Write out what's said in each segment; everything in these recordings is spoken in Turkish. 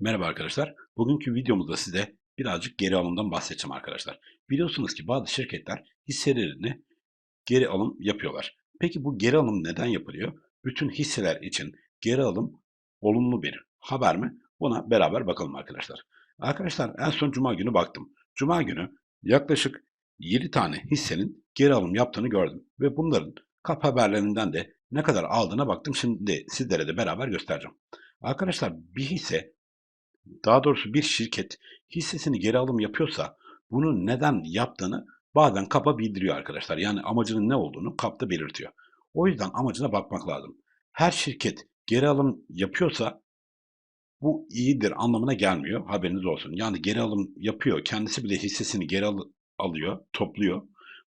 Merhaba arkadaşlar. Bugünkü videomuzda size birazcık geri alımdan bahsedeceğim arkadaşlar. Biliyorsunuz ki bazı şirketler hisselerini geri alım yapıyorlar. Peki bu geri alım neden yapılıyor? Bütün hisseler için geri alım olumlu bir haber mi? Buna beraber bakalım arkadaşlar. Arkadaşlar en son cuma günü baktım. Cuma günü yaklaşık 7 tane hissenin geri alım yaptığını gördüm. Ve bunların kap haberlerinden de ne kadar aldığına baktım. Şimdi sizlere de beraber göstereceğim. Arkadaşlar bir hisse daha doğrusu bir şirket hissesini geri alım yapıyorsa bunu neden yaptığını bazen kapa bildiriyor arkadaşlar. Yani amacının ne olduğunu kapta belirtiyor. O yüzden amacına bakmak lazım. Her şirket geri alım yapıyorsa bu iyidir anlamına gelmiyor. Haberiniz olsun. Yani geri alım yapıyor. Kendisi bile hissesini geri al- alıyor, topluyor.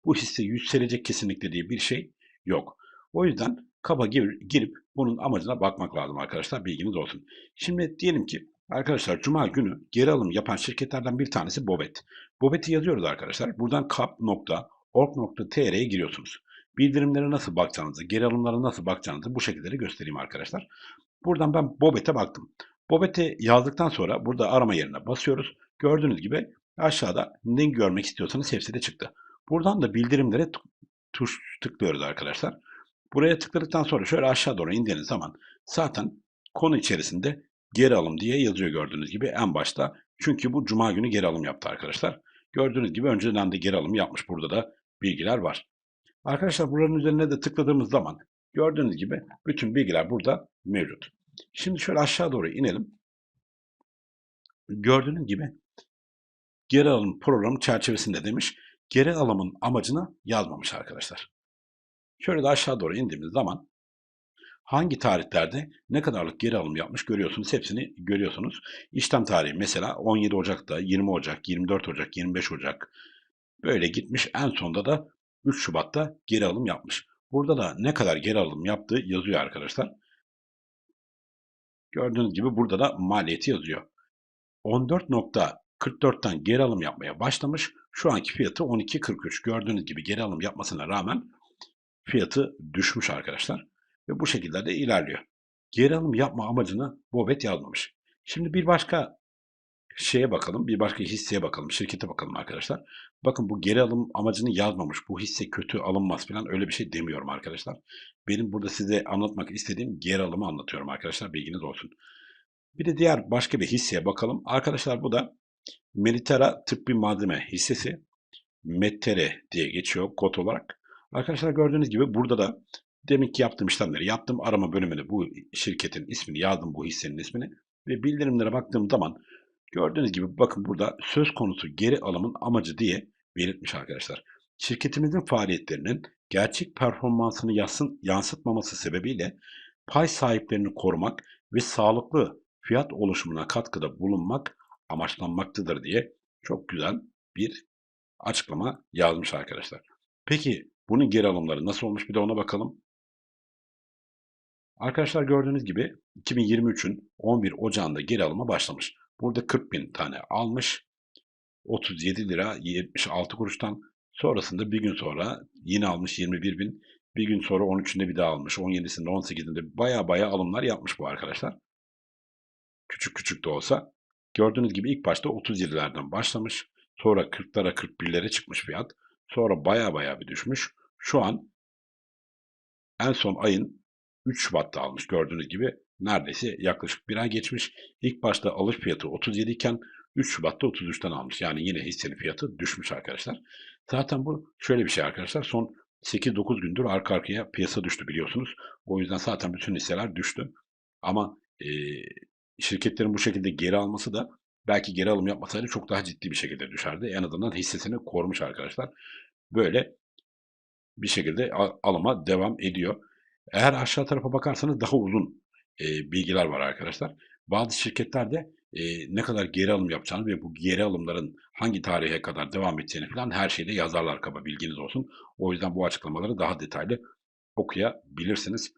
Bu hisse yükselecek kesinlikle diye bir şey yok. O yüzden kaba gir- girip bunun amacına bakmak lazım arkadaşlar. Bilginiz olsun. Şimdi diyelim ki arkadaşlar Cuma günü geri alım yapan şirketlerden bir tanesi Bobet. Bobet'i yazıyoruz arkadaşlar. Buradan kap.org.tr'ye giriyorsunuz. Bildirimlere nasıl bakacağınızı, geri alımlara nasıl bakacağınızı bu şekilde göstereyim arkadaşlar. Buradan ben Bobet'e baktım. Bobet'i yazdıktan sonra burada arama yerine basıyoruz. Gördüğünüz gibi aşağıda ne görmek istiyorsanız hepsi de çıktı. Buradan da bildirimlere tuş tıklıyoruz arkadaşlar. Buraya tıkladıktan sonra şöyle aşağı doğru indiğiniz zaman zaten konu içerisinde geri alım diye yazıyor gördüğünüz gibi en başta. Çünkü bu cuma günü geri alım yaptı arkadaşlar. Gördüğünüz gibi önceden de geri alım yapmış. Burada da bilgiler var. Arkadaşlar buranın üzerine de tıkladığımız zaman gördüğünüz gibi bütün bilgiler burada mevcut. Şimdi şöyle aşağı doğru inelim. Gördüğünüz gibi geri alım programı çerçevesinde demiş. Geri alımın amacını yazmamış arkadaşlar. Şöyle de aşağı doğru indiğimiz zaman hangi tarihlerde ne kadarlık geri alım yapmış görüyorsunuz. Hepsini görüyorsunuz. İşlem tarihi mesela 17 Ocak'ta, 20 Ocak, 24 Ocak, 25 Ocak böyle gitmiş. En sonunda da 3 Şubat'ta geri alım yapmış. Burada da ne kadar geri alım yaptığı yazıyor arkadaşlar. Gördüğünüz gibi burada da maliyeti yazıyor. 14.44'ten geri alım yapmaya başlamış. Şu anki fiyatı 12.43. Gördüğünüz gibi geri alım yapmasına rağmen fiyatı düşmüş arkadaşlar. Ve bu şekilde de ilerliyor. Geri alım yapma amacını Bobet yazmamış. Şimdi bir başka şeye bakalım, bir başka hisseye bakalım, şirkete bakalım arkadaşlar. Bakın bu geri alım amacını yazmamış. Bu hisse kötü alınmaz falan öyle bir şey demiyorum arkadaşlar. Benim burada size anlatmak istediğim geri alımı anlatıyorum arkadaşlar. Bilginiz olsun. Bir de diğer başka bir hisseye bakalım. Arkadaşlar bu da Meditera tıbbi malzeme hissesi. Mettere diye geçiyor kod olarak. Arkadaşlar gördüğünüz gibi burada da demek ki yaptığım işlemleri yaptım. Arama bölümüne bu şirketin ismini yazdım bu hissenin ismini. Ve bildirimlere baktığım zaman gördüğünüz gibi bakın burada söz konusu geri alımın amacı diye belirtmiş arkadaşlar. Şirketimizin faaliyetlerinin gerçek performansını yansın, yansıtmaması sebebiyle pay sahiplerini korumak ve sağlıklı fiyat oluşumuna katkıda bulunmak amaçlanmaktadır diye çok güzel bir açıklama yazmış arkadaşlar. Peki bunun geri alımları nasıl olmuş bir de ona bakalım. Arkadaşlar gördüğünüz gibi 2023'ün 11 Ocağı'nda geri alıma başlamış. Burada 40 bin tane almış. 37 lira 76 kuruştan. Sonrasında bir gün sonra yine almış 21 bin. Bir gün sonra 13'ünde bir daha almış. 17'sinde 18'inde baya baya alımlar yapmış bu arkadaşlar. Küçük küçük de olsa. Gördüğünüz gibi ilk başta 37'lerden başlamış. Sonra 40'lara 41'lere çıkmış fiyat. Sonra baya baya bir düşmüş. Şu an en son ayın 3 Şubat'ta almış gördüğünüz gibi neredeyse yaklaşık bir ay geçmiş. İlk başta alış fiyatı 37 iken 3 Şubat'ta 33'ten almış. Yani yine hissenin fiyatı düşmüş arkadaşlar. Zaten bu şöyle bir şey arkadaşlar. Son 8-9 gündür arka arkaya piyasa düştü biliyorsunuz. O yüzden zaten bütün hisseler düştü. Ama e, şirketlerin bu şekilde geri alması da belki geri alım yapmasaydı çok daha ciddi bir şekilde düşerdi. En azından hissesini korumuş arkadaşlar. Böyle bir şekilde al- alıma devam ediyor. Eğer aşağı tarafa bakarsanız daha uzun e, bilgiler var arkadaşlar. Bazı şirketlerde e, ne kadar geri alım yapacağını ve bu geri alımların hangi tarihe kadar devam edeceğini falan her şeyde yazarlar kaba bilginiz olsun. O yüzden bu açıklamaları daha detaylı okuyabilirsiniz.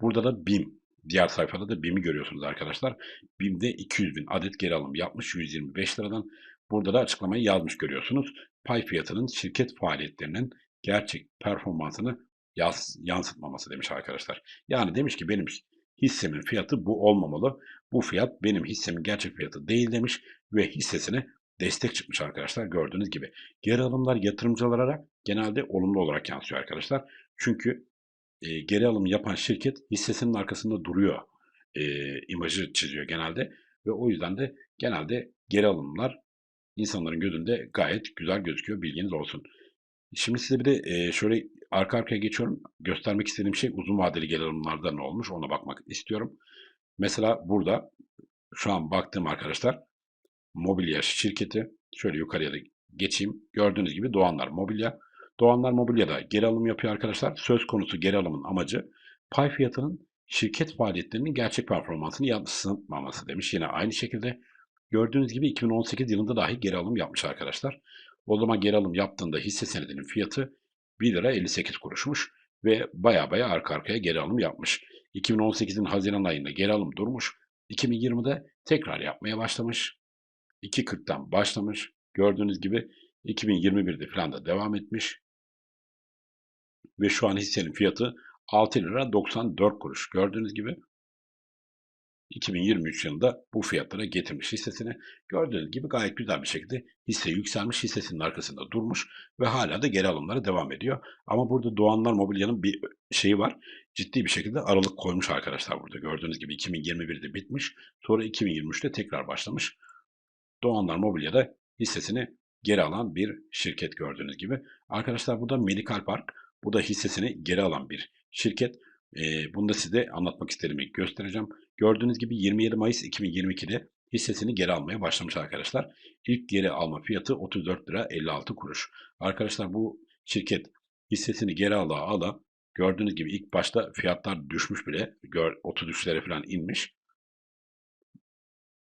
Burada da BİM, diğer sayfada da BİM'i görüyorsunuz arkadaşlar. BİM'de 200 bin adet geri alım yapmış 125 liradan. Burada da açıklamayı yazmış görüyorsunuz. Pay fiyatının şirket faaliyetlerinin gerçek performansını yas- yansıtmaması demiş arkadaşlar. Yani demiş ki benim hissemin fiyatı bu olmamalı. Bu fiyat benim hissemin gerçek fiyatı değil demiş ve hissesine destek çıkmış arkadaşlar gördüğünüz gibi. Geri alımlar yatırımcılara genelde olumlu olarak yansıyor arkadaşlar. Çünkü e, geri alım yapan şirket hissesinin arkasında duruyor e, imajı çiziyor genelde ve o yüzden de genelde geri alımlar insanların gözünde gayet güzel gözüküyor bilginiz olsun. Şimdi size bir de e, şöyle arka arkaya geçiyorum. Göstermek istediğim şey uzun vadeli geri alımlarda ne olmuş ona bakmak istiyorum. Mesela burada şu an baktığım arkadaşlar mobilya şirketi şöyle yukarıya da geçeyim. Gördüğünüz gibi Doğanlar Mobilya. Doğanlar Mobilya'da geri alım yapıyor arkadaşlar. Söz konusu geri alımın amacı pay fiyatının şirket faaliyetlerinin gerçek performansını yansıtmaması demiş. Yine aynı şekilde gördüğünüz gibi 2018 yılında dahi geri alım yapmış arkadaşlar. O zaman geri alım yaptığında hisse senedinin fiyatı 1 lira 58 kuruşmuş ve baya baya arka arkaya geri alım yapmış. 2018'in Haziran ayında geri alım durmuş. 2020'de tekrar yapmaya başlamış. 2.40'tan başlamış. Gördüğünüz gibi 2021'de falan da devam etmiş. Ve şu an hissenin fiyatı 6 lira 94 kuruş. Gördüğünüz gibi 2023 yılında bu fiyatlara getirmiş hissesini. Gördüğünüz gibi gayet güzel bir şekilde hisse yükselmiş, hissesinin arkasında durmuş ve hala da geri alımları devam ediyor. Ama burada Doğanlar Mobilya'nın bir şeyi var. Ciddi bir şekilde aralık koymuş arkadaşlar burada. Gördüğünüz gibi 2021'de bitmiş. Sonra 2023'te tekrar başlamış. Doğanlar Mobilya'da hissesini geri alan bir şirket gördüğünüz gibi. Arkadaşlar bu da Medical Park. Bu da hissesini geri alan bir şirket. Ee, bunu da size anlatmak istediğimi göstereceğim. Gördüğünüz gibi 27 Mayıs 2022'de hissesini geri almaya başlamış arkadaşlar. İlk geri alma fiyatı 34 lira 56 kuruş. Arkadaşlar bu şirket hissesini geri ala ala gördüğünüz gibi ilk başta fiyatlar düşmüş bile. Gör, 33'lere falan inmiş.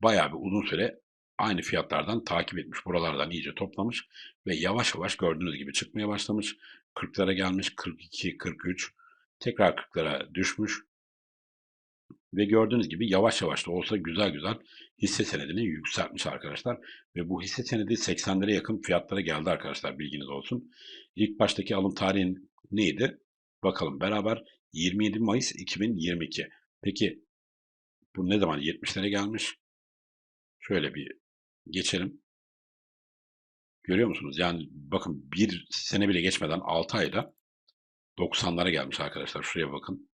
Bayağı bir uzun süre aynı fiyatlardan takip etmiş. Buralardan iyice toplamış ve yavaş yavaş gördüğünüz gibi çıkmaya başlamış. 40'lara gelmiş, 42, 43, tekrar 40'lara düşmüş. Ve gördüğünüz gibi yavaş yavaş da olsa güzel güzel hisse senedini yükseltmiş arkadaşlar. Ve bu hisse senedi 80'lere yakın fiyatlara geldi arkadaşlar bilginiz olsun. İlk baştaki alım tarihin neydi? Bakalım beraber 27 Mayıs 2022. Peki bu ne zaman 70'lere gelmiş? Şöyle bir geçelim. Görüyor musunuz? Yani bakın bir sene bile geçmeden 6 ayda 90'lara gelmiş arkadaşlar. Şuraya bakın.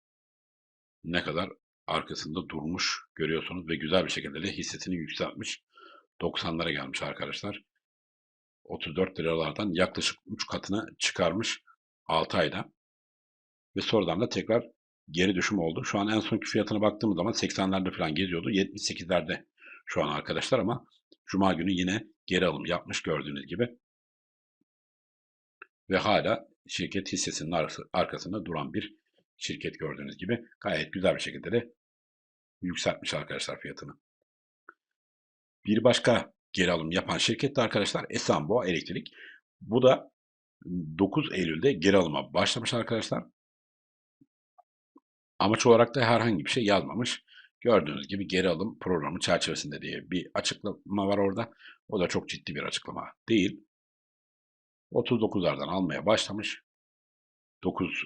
Ne kadar arkasında durmuş görüyorsunuz ve güzel bir şekilde de hissesini yükseltmiş. 90'lara gelmiş arkadaşlar. 34 liralardan yaklaşık 3 katına çıkarmış 6 ayda. Ve sonradan da tekrar geri düşüm oldu. Şu an en sonki fiyatına baktığımız zaman 80'lerde falan geziyordu. 78'lerde şu an arkadaşlar ama Cuma günü yine geri alım yapmış gördüğünüz gibi. Ve hala şirket hissesinin arkasında duran bir şirket gördüğünüz gibi gayet güzel bir şekilde de yükseltmiş arkadaşlar fiyatını. Bir başka geri alım yapan şirket de arkadaşlar Esenboğa Elektrik. Bu da 9 Eylül'de geri alıma başlamış arkadaşlar. Amaç olarak da herhangi bir şey yazmamış. Gördüğünüz gibi geri alım programı çerçevesinde diye bir açıklama var orada. O da çok ciddi bir açıklama değil. 39'lardan almaya başlamış. 9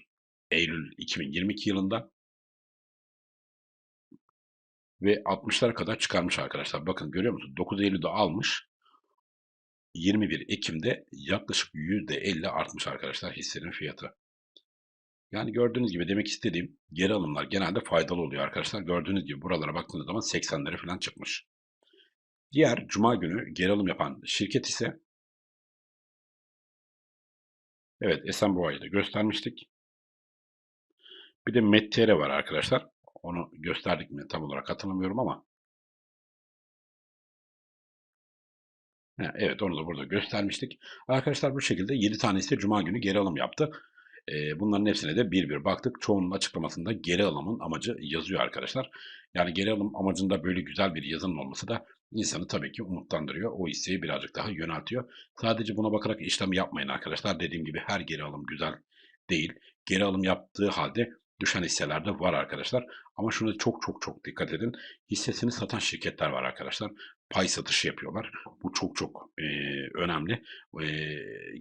Eylül 2022 yılında ve 60'lara kadar çıkarmış arkadaşlar. Bakın görüyor musunuz? 9 Eylül'de almış. 21 Ekim'de yaklaşık %50 artmış arkadaşlar hissenin fiyatı. Yani gördüğünüz gibi demek istediğim geri alımlar genelde faydalı oluyor arkadaşlar. Gördüğünüz gibi buralara baktığınız zaman 80'lere falan çıkmış. Diğer cuma günü geri alım yapan şirket ise Evet Esenboğa'yı da göstermiştik. Bir de Mettere var arkadaşlar. Onu gösterdik mi tam olarak hatırlamıyorum ama. Evet onu da burada göstermiştik. Arkadaşlar bu şekilde 7 tanesi Cuma günü geri alım yaptı. Bunların hepsine de bir bir baktık. Çoğunun açıklamasında geri alımın amacı yazıyor arkadaşlar. Yani geri alım amacında böyle güzel bir yazının olması da insanı tabii ki umutlandırıyor. O hisseyi birazcık daha yöneltiyor. Sadece buna bakarak işlem yapmayın arkadaşlar. Dediğim gibi her geri alım güzel değil. Geri alım yaptığı halde düşen hisseler de var arkadaşlar. Ama şuna çok çok çok dikkat edin. Hissesini satan şirketler var arkadaşlar. Pay satışı yapıyorlar. Bu çok çok e, önemli. E,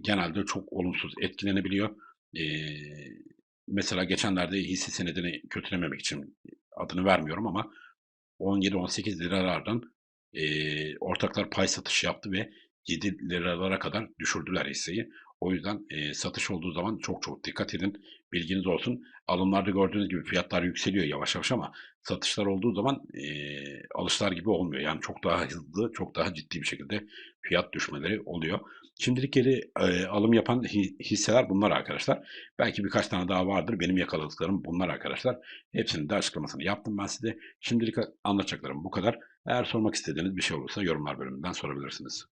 genelde çok olumsuz etkilenebiliyor. E, mesela geçenlerde hisse senedini kötülememek için adını vermiyorum ama 17-18 liralardan eee, ortaklar pay satışı yaptı ve 7 liralara kadar düşürdüler hisseyi. O yüzden eee, satış olduğu zaman çok çok dikkat edin. Bilginiz olsun. Alımlarda gördüğünüz gibi fiyatlar yükseliyor yavaş yavaş ama satışlar olduğu zaman eee, alışlar gibi olmuyor. Yani çok daha hızlı, çok daha ciddi bir şekilde fiyat düşmeleri oluyor. Şimdilik geri eee, alım yapan hi- hisseler bunlar arkadaşlar. Belki birkaç tane daha vardır. Benim yakaladıklarım bunlar arkadaşlar. Hepsinin de açıklamasını yaptım ben size. Şimdilik anlatacaklarım bu kadar. Eğer sormak istediğiniz bir şey olursa yorumlar bölümünden sorabilirsiniz.